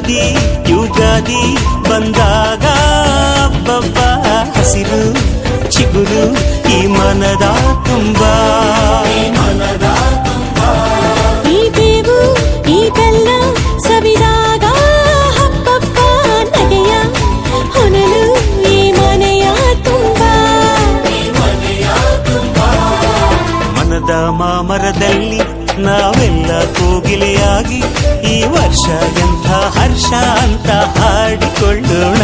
ಯುಗಾದಿ ಯುಗಾದಿ ಬಂದಾಗ ಬಬ್ಬ ಹಸಿರು ಚಿಗುರು ಈ ಮನದ ತುಂಬ. ಈ ಬೇವು ಈ ಬೆಲ್ಲ ಸವಿದಾಗ ಹಬ್ಬಬ್ಬ ನಗೆಯ ಹೊನಲು ಈ ಮನೆಯ ತುಂಬ. ಮನದ ಮಾಮರದಲ್ಲಿ ನಾವೆಲ್ಲ ಕೋಗಿಲೆಯಾಗಿ ಈ ವರ್ಷ ಎಂಥ ಹರ್ಷ ಅಂತ ಹಾಡಿಕೊಳ್ಳೋಣ